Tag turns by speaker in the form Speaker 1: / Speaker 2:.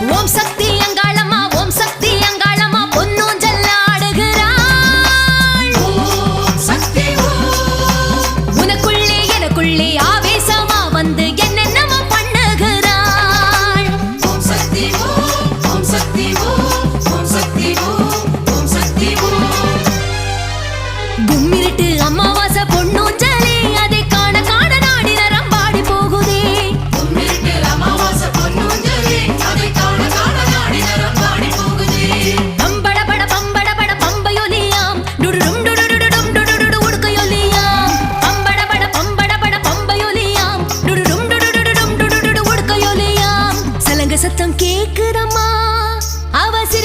Speaker 1: Warm suck சத்தம் கேக்குதம்மா. அவசியம்